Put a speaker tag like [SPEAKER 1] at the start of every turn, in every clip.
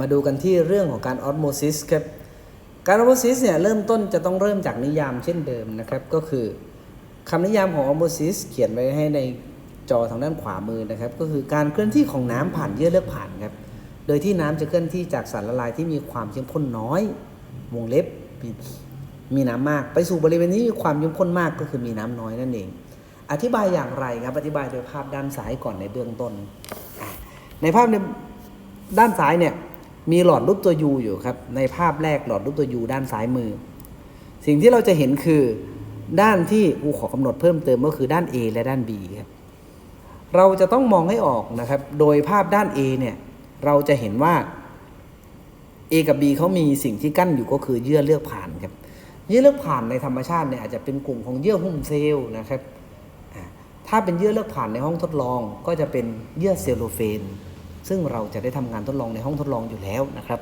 [SPEAKER 1] มาดูกันที่เรื่องของการออสโมซิสครับ การออสโมซิสเนี่ยเริ่มต้นจะต้องเริ่มจากนิยามเช่นเดิมนะครับ ก็คือคำนิยามของออสโมซิสเขียนไว้ให้ในจอทางด้านขวามือนะครับ ก็คือการเคลื่อนที่ของน้ำผ่านเยื่อเลือกผ่านครับ โดยที่น้ำจะเคลื่อนที่จากสารละลายที่มีความเข้มข้นน้อย วงเล็บมีมีน้ำมาก ไปสู่บริเวณที่มีความเข้มข้นมากก็คือมีน้ำน้อยนั่นเอง อธิบายอย่างไรครับ อธิบายโดยภาพด้านซ้ายก่อนในเบื้องต้น ในภาพใน ด้านซ้ายเนี่ยมีหลอดรูปตัว U อยู่ครับ ในภาพแรกหลอดรูปตัว U ด้านซ้ายมือ สิ่งที่เราจะเห็นคือด้านที่อูขอกำหนดเพิ่มเติมก็คือด้าน A และด้าน B ครับเราจะต้องมองให้ออกนะครับ โดยภาพด้าน A เนี่ยเราจะเห็นว่า A กับ B เขามีสิ่งที่กั้นอยู่ก็คือเยื่อเลือกผ่านครับ เยื่อเลือกผ่านในธรรมชาติเนี่ยอาจจะเป็นกลุ่มของเยื่อหุ้มเซลล์นะครับ ถ้าเป็นเยื่อเลือกผ่านในห้องทดลอง ก็จะเป็นเยื่อเซลโลเฟน ซึ่งเราจะได้ทำงานทดลองในห้องทดลองอยู่แล้วนะครับ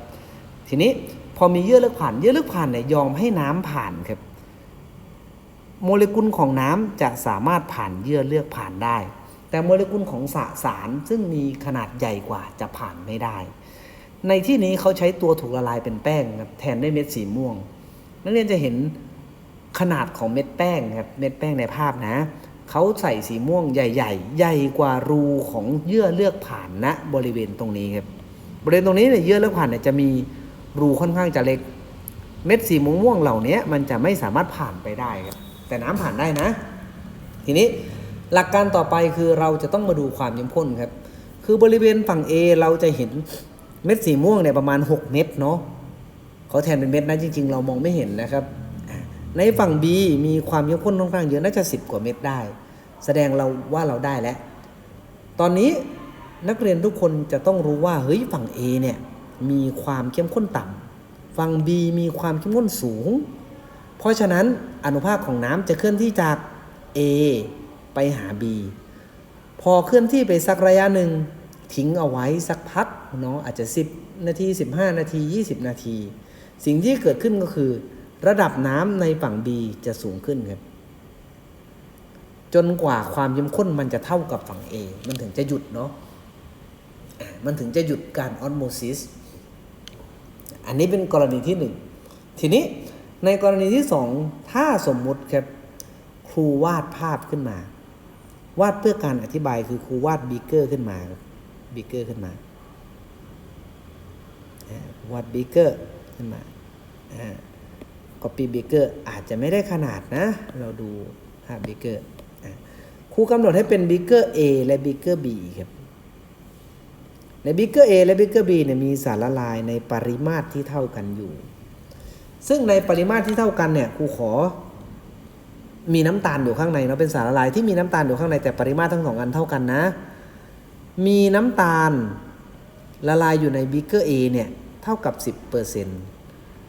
[SPEAKER 1] ทีนี้พอมีเยื่อเลือกผ่านเยื่อเลือกผ่านเนี่ยยอมให้น้ำผ่านครับ โมเลกุลของน้ำจะสามารถผ่านเยื่อเลือกผ่านได้ แต่โมเลกุลของสสารซึ่งมีขนาดใหญ่กว่าจะผ่านไม่ได้ ในที่นี้เขาใช้ตัวถูกละลายเป็นแป้งครับแทนด้วยเม็ดสีม่วง นักเรียนจะเห็นขนาดของเม็ดแป้งครับเม็ดแป้งในภาพนะ เขาใส่สีม่วงใหญ่ ๆ ใหญ่กว่ารูของเยื่อเลือกผ่านณบริเวณตรงนี้ครับบริเวณตรงนี้เนี่ยเยื่อเลือกผ่านเนี่ยจะมีรูค่อนข้างจะเล็ก เม็ดสีม่วงๆเหล่านี้มันจะไม่สามารถผ่านไปได้ครับแต่น้ำผ่านได้นะ ทีนี้หลักการต่อไปคือเราจะต้องมาดูความเข้มข้นครับ คือบริเวณฝั่ง A เราจะเห็นเม็ดสีม่วงเนี่ยประมาณ 6 เม็ดเนาะเขาแทนเป็นเม็ดนะจริง ๆ เรามองไม่เห็นนะครับ ในฝั่ง B มีความเข้มข้นค่อนข้างเยอะน่าจะ 10 กว่าเม็ดได้ แสดงเราว่าเราได้แล้ว ตอนนี้นักเรียนทุกคนจะต้องรู้ว่าเฮ้ยฝั่ง A เนี่ยมีความเข้มข้นต่ำฝั่ง B มีความเข้มข้นสูง เพราะฉะนั้นอนุภาคของน้ำจะเคลื่อนที่จาก A ไปหา B พอเคลื่อนที่ไปสักระยะหนึ่งทิ้งเอาไว้สักพักเนาะอาจจะ 10 นาที 15 นาที 20 นาที สิ่งที่เกิดขึ้นก็คือ ระดับน้ำในฝั่ง B จะสูงขึ้นครับ จนกว่าความเข้มข้นมันจะเท่ากับฝั่ง A มันถึงจะหยุดเนาะมันถึงจะหยุดการออสโมซิสอันนี้เป็นกรณีที่หนึ่งทีนี้ในกรณีที่สองถ้าสมมุติครับครูวาดภาพขึ้นมา วาดเพื่อการอธิบายคือครูวาดบีเกอร์ขึ้นมาบีเกอร์ขึ้นมาวาดบีเกอร์ขึ้นมา ก็ปีบีเกอร์อาจจะไม่ได้ขนาดนะ เราดูภาพบีเกอร์ครูกำหนดให้เป็นบีเกอร์ A และบีเกอร์ B ครับ ในบิ๊กเกอร์ A และบิ๊กเกอร์ B เนี่ยมีสารละลายในปริมาตรที่เท่ากันอยู่ ซึ่งในปริมาตรที่เท่ากันเนี่ยครูขอมีน้ำตาลอยู่ข้างในเนาะเป็นสารละลายที่มีน้ำตาลอยู่ข้างในแต่ปริมาตรทั้งสองอันเท่ากันนะ มีน้ำตาลละลายอยู่ในบิ๊กเกอร์ A เนี่ยเท่ากับ 10%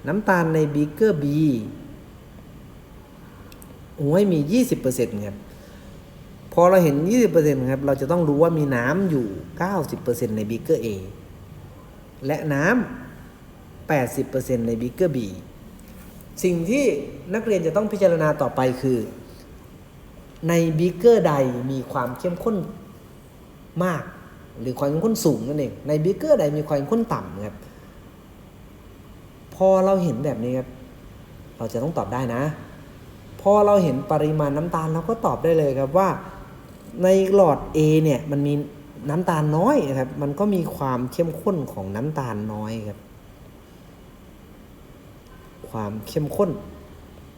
[SPEAKER 1] น้ำตาลในบิ๊กเกอร์ B โอ้ยมี 20%ครับพอเราเห็น 20%ครับ เราจะต้องรู้ว่ามีน้ำอยู่ 90%ในบิ๊กเกอร์ A และน้ำ 80%ในบิ๊กเกอร์ B สิ่งที่นักเรียนจะต้องพิจารณาต่อไปคือ ในบิ๊กเกอร์ใดมีความเข้มข้นมาก หรือความเข้มข้นสูงนั่นเอง ในบิ๊กเกอร์ใดมีความเข้มข้นต่ำครับ พอเราเห็นแบบนี้ครับเราจะต้องตอบได้นะ พอเราเห็นปริมาณน้ำตาลเราก็ตอบได้เลยครับว่าในหลอด A เนี่ยมันมีน้ำตาลน้อยครับ มันก็มีความเข้มข้นของน้ำตาลน้อยครับ ความเข้มข้น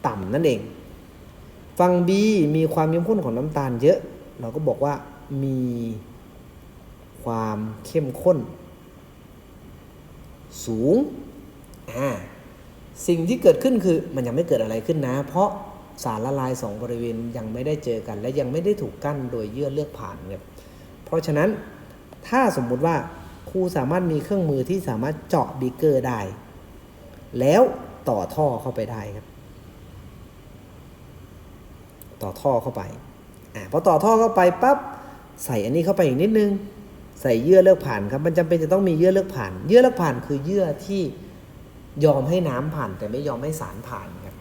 [SPEAKER 1] ต่ำนั่นเอง ฝั่ง B มีความเข้มข้นของน้ำตาลเยอะ เราก็บอกว่ามีความเข้มข้น สูง อ่าสิ่งที่เกิดขึ้นคือมันยังไม่เกิดอะไรขึ้นนะ เพราะสารละลายสองบริเวณยังไม่ได้เจอกัน และยังไม่ได้ถูกกั้นโดยเยื่อเลือกผ่านครับเพราะฉะนั้นถ้าสมมุติว่าครูสามารถมีเครื่องมือที่สามารถเจาะบีเกอร์ได้ แล้วต่อท่อเข้าไปได้ครับ ต่อท่อเข้าไปอ่าพอต่อท่อเข้าไปปั๊บใส่อันนี้เข้าไปอีกนิดนึง ใส่เยื่อเลือกผ่านครับ มันจำเป็นจะต้องมีเยื่อเลือกผ่าน เยื่อเลือกผ่านคือเยื่อที่ ยอมให้น้ำผ่านแต่ไม่ยอมให้สารผ่านครับ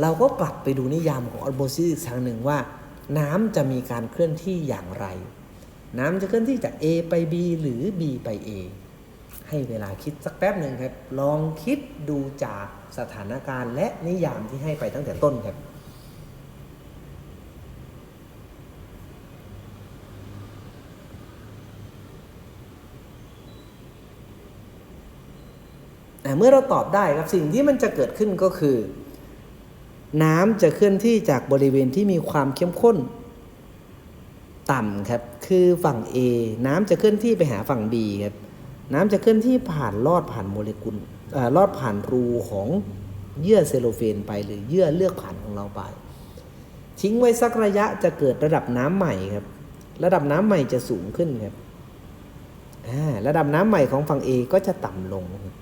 [SPEAKER 1] เราก็กลับไปดูนิยามของออโมซิสอีกครั้งหนึ่งว่า น้ำจะมีการเคลื่อนที่อย่างไร น้ำจะเคลื่อนที่จาก A ไป B หรือ B ไป A ให้เวลาคิดสักแป๊บหนึ่งครับ ลองคิดดูจากสถานการณ์และนิยามที่ให้ไปตั้งแต่ต้นครับ อ่เมื่อเราตอบได้ครับสิ่งที่มันจะเกิดขึ้นก็คือ น้ำจะเคลื่อนที่จากบริเวณที่มีความเข้มข้น ต่ำครับคือฝั่ง A น้ำจะเคลื่อนที่ไปหาฝั่ง B ครับน้ำจะเคลื่อนที่ผ่านลอดผ่านโมเลกุลลอดผ่านรูของเยื่อเซลโลเฟนไปหรือเยื่อเลือกผ่านของเราไป ทิ้งไว้สักระยะจะเกิดระดับน้ำใหม่ครับ ระดับน้ำใหม่จะสูงขึ้นครับระดับน้ำใหม่ของฝั่ง A ก็จะต่ำลงครับ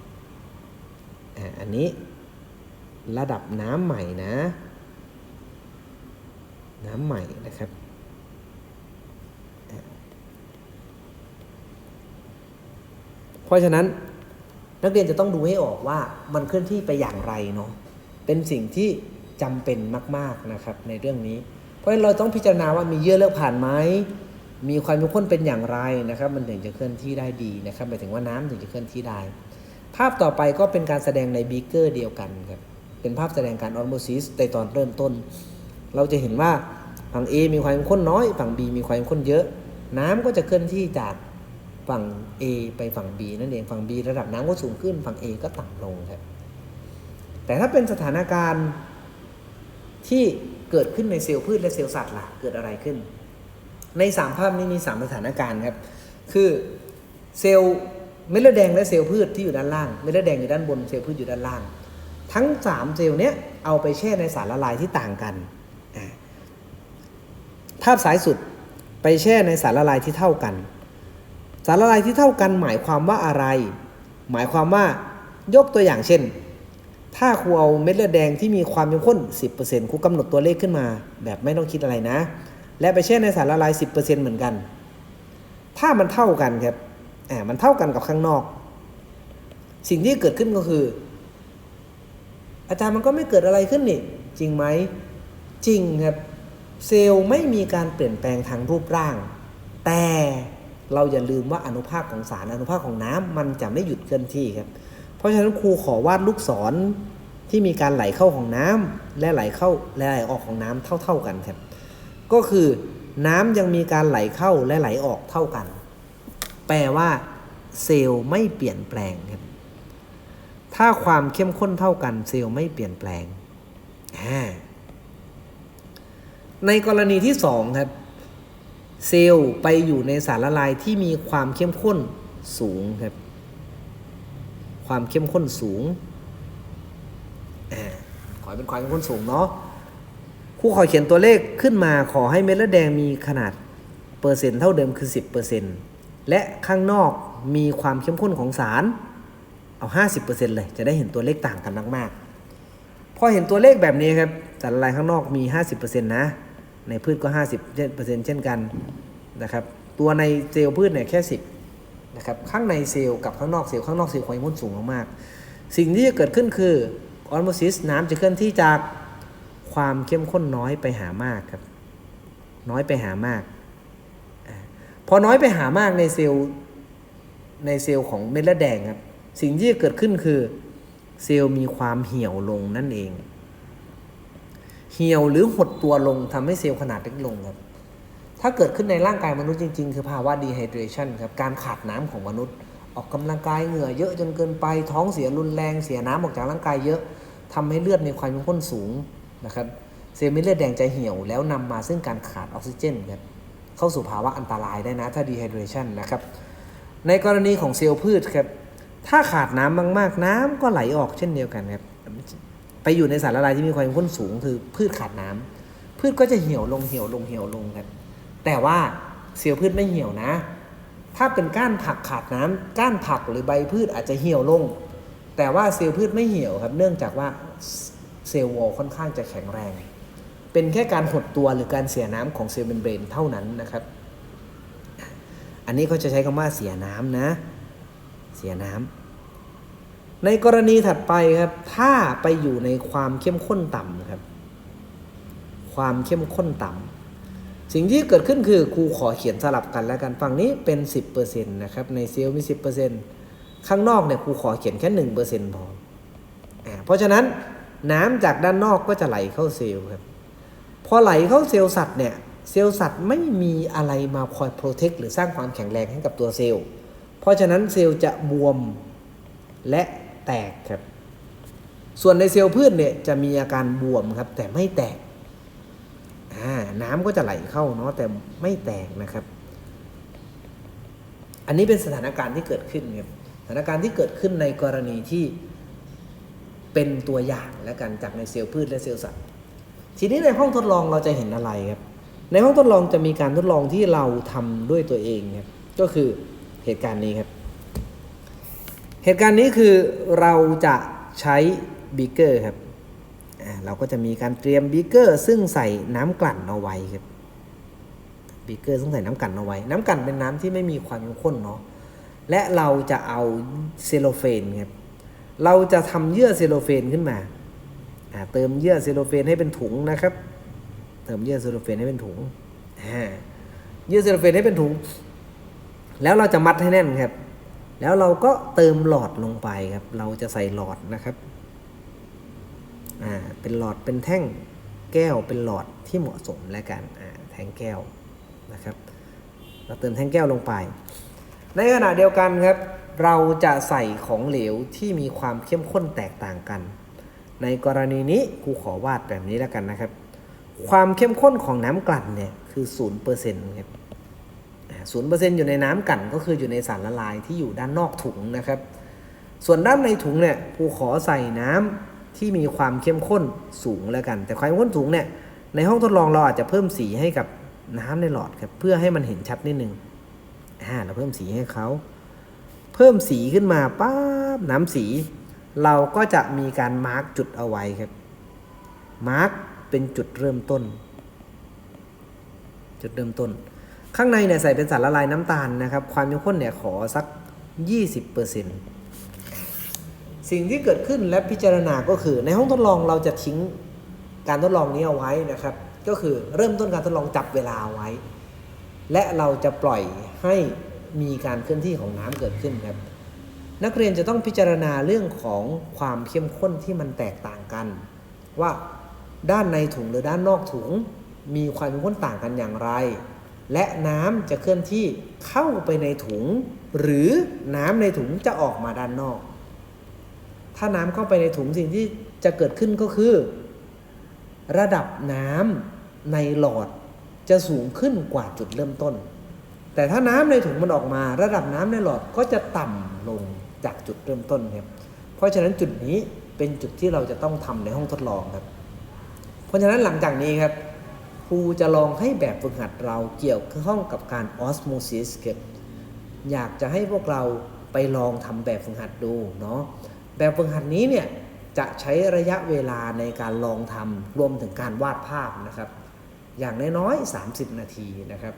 [SPEAKER 1] อันนี้ระดับน้ำใหม่นะ น้ำใหม่นะครับ เพราะฉะนั้นนักเรียนจะต้องดูให้ออกว่ามันเคลื่อนที่ไปอย่างไรเนาะเป็นสิ่งที่จำเป็นมาก ๆนะครับในเรื่องนี้ เพราะฉะนั้นเราต้องพิจารณาว่ามีเยื่อเลือกผ่านไหมมีความเข้มข้นเป็นอย่างไรนะครับ มันถึงจะเคลื่อนที่ได้ดีนะครับหมายถึงว่าน้ำถึงจะเคลื่อนที่ได้ ภาพต่อไปก็เป็นการแสดงในบีเกอร์เดียวกันครับ เป็นภาพแสดงการออสโมซิสในตอนเริ่มต้น เราจะเห็นว่าฝั่ง A มีความเข้มข้นน้อย ฝั่ง B มีความเข้มข้นเยอะ น้ำก็จะเคลื่อนที่จากฝั่ง A ไปฝั่ง B นั่นเอง ฝั่ง B ระดับน้ำก็สูงขึ้น ฝั่ง A ก็ต่ำลงครับ แต่ถ้าเป็นสถานการณ์ที่เกิดขึ้นในเซลล์พืชและเซลล์สัตว์ล่ะ เกิดอะไรขึ้น ในสามภาพนี้มีสามสถานการณ์ครับ คือเซลล์ เม็ดเลือดแดงและเซลล์พืชที่อยู่ด้านล่าง เม็ดเลือดแดงอยู่ด้านบน เซลล์พืชอยู่ด้านล่าง ทั้งสามเซลล์เนี้ยเอาไปแช่ในสารละลายที่ต่างกัน ภาพสายสุดไปแช่ในสารละลายที่เท่ากัน สารละลายที่เท่ากันหมายความว่าอะไร หมายความว่ายกตัวอย่างเช่น ถ้าครูเอาเม็ดเลือดแดงที่มีความเข้มข้น 10%ครูกำหนดตัวเลขขึ้นมา แบบไม่ต้องคิดอะไรนะ และไปแช่ในสารละลาย 10%เหมือนกัน ถ้ามันเท่ากันครับ อ่ามันเท่ากันกับข้างนอก สิ่งที่เกิดขึ้นก็คือ อาจารย์มันก็ไม่เกิดอะไรขึ้นนี่ จริงไหมจริงครับ เซลล์ไม่มีการเปลี่ยนแปลงทางรูปร่าง แต่เราอย่าลืมว่าอนุภาคของสารอนุภาคของน้ำมันจะไม่หยุดเคลื่อนที่ครับ เพราะฉะนั้นครูขอวาดลูกศรที่มีการไหลเข้าของน้ำและไหลเข้าและไหลออกของน้ำเท่า ๆกันครับ ก็คือน้ำยังมีการไหลเข้าและไหลออกเท่ากัน แปลว่า เซลล์ไม่เปลี่ยนแปลงครับ ถ้าความเข้มข้นเท่ากัน เซลล์ไม่เปลี่ยนแปลง ในกรณีที่สองครับ เซลล์ไปอยู่ในสารละลายที่มีความเข้มข้นสูงครับ ความเข้มข้นสูงอ่าขอเป็นความเข้มข้นสูงเนาะครูขอเขียนตัวเลขขึ้นมาขอให้เม็ดเลือดแดงมีขนาดเปอร์เซ็นต์เท่าเดิมคือ 10% และข้างนอกมีความเข้มข้นของสารเอา 50%เลย จะได้เห็นตัวเลขต่างกันมากๆ พอเห็นตัวเลขแบบนี้ครับสารละลายข้างนอกมี 50%นะ ในพืชก็ 50%เช่นกันนะครับ ตัวในเซลล์พืชเนี่ยแค่ 10นะครับ ข้างในเซลล์กับข้างนอกเซลล์ข้างนอกเซลล์ความเข้มข้นสูงมากๆ สิ่งที่จะเกิดขึ้นคือออสโมซิสน้ำจะเคลื่อนที่จากความเข้มข้นน้อยไปหามากครับ น้อยไปหามาก พอน้อยไปหามากในเซลล์ในเซลล์ของเม็ดเลือดแดงครับ สิ่งที่จะเกิดขึ้นคือเซลล์มีความเหี่ยวลงนั่นเอง เหี่ยวหรือหดตัวลงทำให้เซลล์ขนาดเล็กลงครับ ถ้าเกิดขึ้นในร่างกายมนุษย์จริง ๆ คือภาวะ dehydration ครับ การขาดน้ำของมนุษย์ ออกกำลังกายเหงื่อเยอะจนเกินไปท้องเสียรุนแรงเสียน้ำออกจากร่างกายเยอะทำให้เลือดมีความเข้มข้นสูงนะครับ เซลล์เม็ดเลือดแดงจะเหี่ยวแล้วนำมาซึ่งการขาดออกซิเจนครับ เข้าสู่ภาวะอันตรายได้นะ ถ้า dehydration นะครับ ในกรณีของเซลล์พืชครับ ถ้าขาดน้ำมาก ๆ น้ำก็ไหลออกเช่นเดียวกันครับ ไปอยู่ในสารละลายที่มีความเข้มข้นสูง คือพืชขาดน้ำพืชก็จะเหี่ยวลงเหี่ยวลงเหี่ยวลงครับ แต่ว่าเซลล์พืชไม่เหี่ยวนะ ถ้าเป็นก้านผักขาดน้ำก้านผักหรือใบพืชอาจจะเหี่ยวลง แต่ว่าเซลล์พืชไม่เหี่ยวครับ เนื่องจากว่าเซลล์วอลค่อนข้างจะแข็งแรง เป็นแค่การหดตัวหรือการเสียน้ำของเซลล์เมมเบรนเท่านั้นนะครับ อันนี้เขาจะใช้คำว่าเสียน้ำนะ เสียน้ำในกรณีถัดไปครับ ถ้าไปอยู่ในความเข้มข้นต่ำครับ ความเข้มข้นต่ำสิ่งที่เกิดขึ้นคือครูขอเขียนสลับกันแล้วกันฝั่งนี้เป็น 10%นะครับ ในเซลล์มี 10%ข้างนอกเนี่ยครูขอเขียนแค่หนึ่งเปอร์เซ็นต์พอเพราะฉะนั้นน้ำจากด้านนอกก็จะไหลเข้าเซลล์ครับ พอไหลเข้าเซลล์สัตว์เนี่ยเซลล์สัตว์ไม่มีอะไรมาคอยโปรเทคหรือสร้างความแข็งแรงให้กับตัวเซลล์ เพราะฉะนั้นเซลล์จะบวมและแตกครับ ส่วนในเซลล์พืชเนี่ยจะมีอาการบวมครับ แต่ไม่แตก น้ำก็จะไหลเข้าเนาะแต่ไม่แตกนะครับ อันนี้เป็นสถานการณ์ที่เกิดขึ้นครับสถานการณ์ที่เกิดขึ้นในกรณีที่เป็นตัวอย่างแล้วกันจากในเซลล์พืชและเซลล์สัตว์ ทีนี้ในห้องทดลองเราจะเห็นอะไรครับ ในห้องทดลองจะมีการทดลองที่เราทำด้วยตัวเองครับก็คือเหตุการณ์นี้ครับ เหตุการณ์นี้คือเราจะใช้บีเกอร์ครับเราก็จะมีการเตรียมบีเกอร์ซึ่งใส่น้ำกลั่นเอาไว้ครับบีเกอร์ซึ่งใส่น้ำกลั่นเอาไว้ น้ำกลั่นเป็นน้ำที่ไม่มีความข้นเนาะและเราจะเอาเซโลเฟนครับเราจะทำเยื่อเซโลเฟนขึ้นมา เติมเยื่อเซโลเฟนให้เป็นถุงนะครับ เติมเยื่อเซโลเฟนให้เป็นถุงเยื่อเซโลเฟนให้เป็นถุง แล้วเราจะมัดให้แน่นครับ แล้วเราก็เติมหลอดลงไปครับ เราจะใส่หลอดนะครับอ่าเป็นหลอดเป็นแท่งแก้วเป็นหลอดที่เหมาะสมแล้วกันอ่าแท่งแก้วนะครับ เราเติมแท่งแก้วลงไป ในขณะเดียวกันครับ เราจะใส่ของเหลวที่มีความเข้มข้นแตกต่างกัน ในกรณีนี้ครูขอวาดแบบนี้แล้วกันนะครับ ความเข้มข้นของน้ำกลั่นเนี่ยคือ0%ครับศูนย์เปอร์เซ็นต์อยู่ในน้ำกลั่นก็คืออยู่ในสารละลายที่อยู่ด้านนอกถุงนะครับ ส่วนด้านในถุงเนี่ยครูขอใส่น้ำที่มีความเข้มข้นสูงแล้วกัน แต่ความเข้มข้นสูงเนี่ยในห้องทดลองเราอาจจะเพิ่มสีให้กับน้ำในหลอดครับเพื่อให้มันเห็นชัดนิดนึงอ่าเราเพิ่มสีให้เขา เพิ่มสีขึ้นมาป๊าบน้ำสี เราก็จะมีการมาร์กจุดเอาไว้ครับ มาร์กเป็นจุดเริ่มต้น จุดเริ่มต้น ข้างในเนี่ยใส่เป็นสารละลายน้ำตาลนะครับ ความเข้มข้นเนี่ยขอสัก 20%สิ่งที่เกิดขึ้นและพิจารณาก็คือในห้องทดลองเราจะทิ้งการทดลองนี้เอาไว้นะครับ ก็คือเริ่มต้นการทดลองจับเวลาเอาไว้ และเราจะปล่อยให้มีการเคลื่อนที่ของน้ำเกิดขึ้นครับ นักเรียนจะต้องพิจารณาเรื่องของความเข้มข้นที่มันแตกต่างกัน ว่าด้านในถุงหรือด้านนอกถุง มีความเข้มข้นต่างกันอย่างไร และน้ำจะเคลื่อนที่เข้าไปในถุง หรือน้ำในถุงจะออกมาด้านนอก ถ้าน้ำเข้าไปในถุงสิ่งที่จะเกิดขึ้นก็คือ ระดับน้ำในหลอดจะสูงขึ้นกว่าจุดเริ่มต้น แต่ถ้าน้ำในถุงมันออกมา ระดับน้ำในหลอดก็จะต่ำลง จากจุดเริ่มต้นครับเพราะฉะนั้นจุดนี้เป็นจุดที่เราจะต้องทำในห้องทดลองครับ เพราะฉะนั้นหลังจากนี้ครับครูจะลองให้แบบฝึกหัดเราเกี่ยวข้องกับการออสโมซิสครับอยากจะให้พวกเราไปลองทำแบบฝึกหัดดูเนาะแบบฝึกหัดนี้เนี่ยจะใช้ระยะเวลาในการลองทำรวมถึงการวาดภาพนะครับ อย่างน้อยๆ30 นาทีนะครับ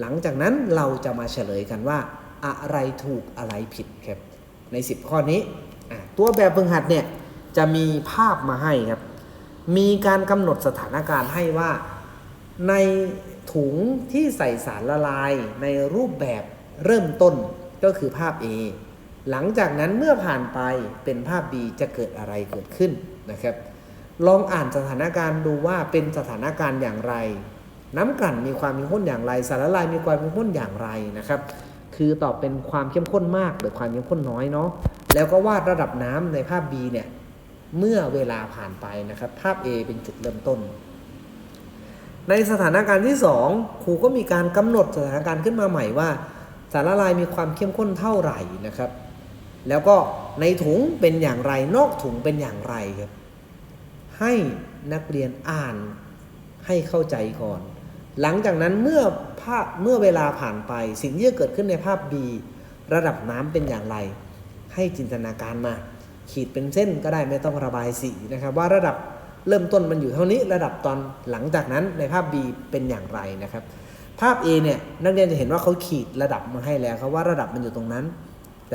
[SPEAKER 1] หลังจากนั้นเราจะมาเฉลยกันว่า อะไรถูกอะไรผิดครับ ใน 10 ข้อนี้ ตัวแบบฝึกหัดเนี่ยจะมีภาพมาให้ครับ มีการกำหนดสถานการณ์ให้ว่าในถุงที่ใส่สารละลายในรูปแบบเริ่มต้นก็คือภาพ A หลังจากนั้นเมื่อผ่านไปเป็นภาพ B จะเกิดอะไรเกิดขึ้นนะครับ ลองอ่านสถานการณ์ดูว่าเป็นสถานการณ์อย่างไร น้ำกลั่นมีความเข้มข้นอย่างไร สารละลายมีความเข้มข้นอย่างไรนะครับ คือตอบเป็นความเข้มข้นมากหรือความเข้มข้นน้อยเนาะแล้วก็วาดระดับน้ำในภาพ B เนี่ยเมื่อเวลาผ่านไปนะครับ ภาพ A เป็นจุดเริ่มต้น ในสถานการณ์ที่ 2 ครูก็มีการกำหนดสถานการณ์ขึ้นมาใหม่ว่า สารละลายมีความเข้มข้นเท่าไหร่นะครับ แล้วก็ในถุงเป็นอย่างไรนอกถุงเป็นอย่างไรครับให้นักเรียนอ่านให้เข้าใจก่อน หลังจากนั้นเมื่อภาพเมื่อเวลาผ่านไป สิ่งที่จะเกิดขึ้นในภาพ B ระดับน้ำเป็นอย่างไร ให้จินตนาการมา ขีดเป็นเส้นก็ได้ไม่ต้องระบายสีนะครับ ว่าระดับเริ่มต้นมันอยู่เท่านี้ ระดับตอนหลังจากนั้นในภาพ B เป็นอย่างไรนะครับ ภาพ A เนี่ยนักเรียนจะเห็นว่าเขาขีดระดับมาให้แล้วครับว่าระดับมันอยู่ตรงนั้น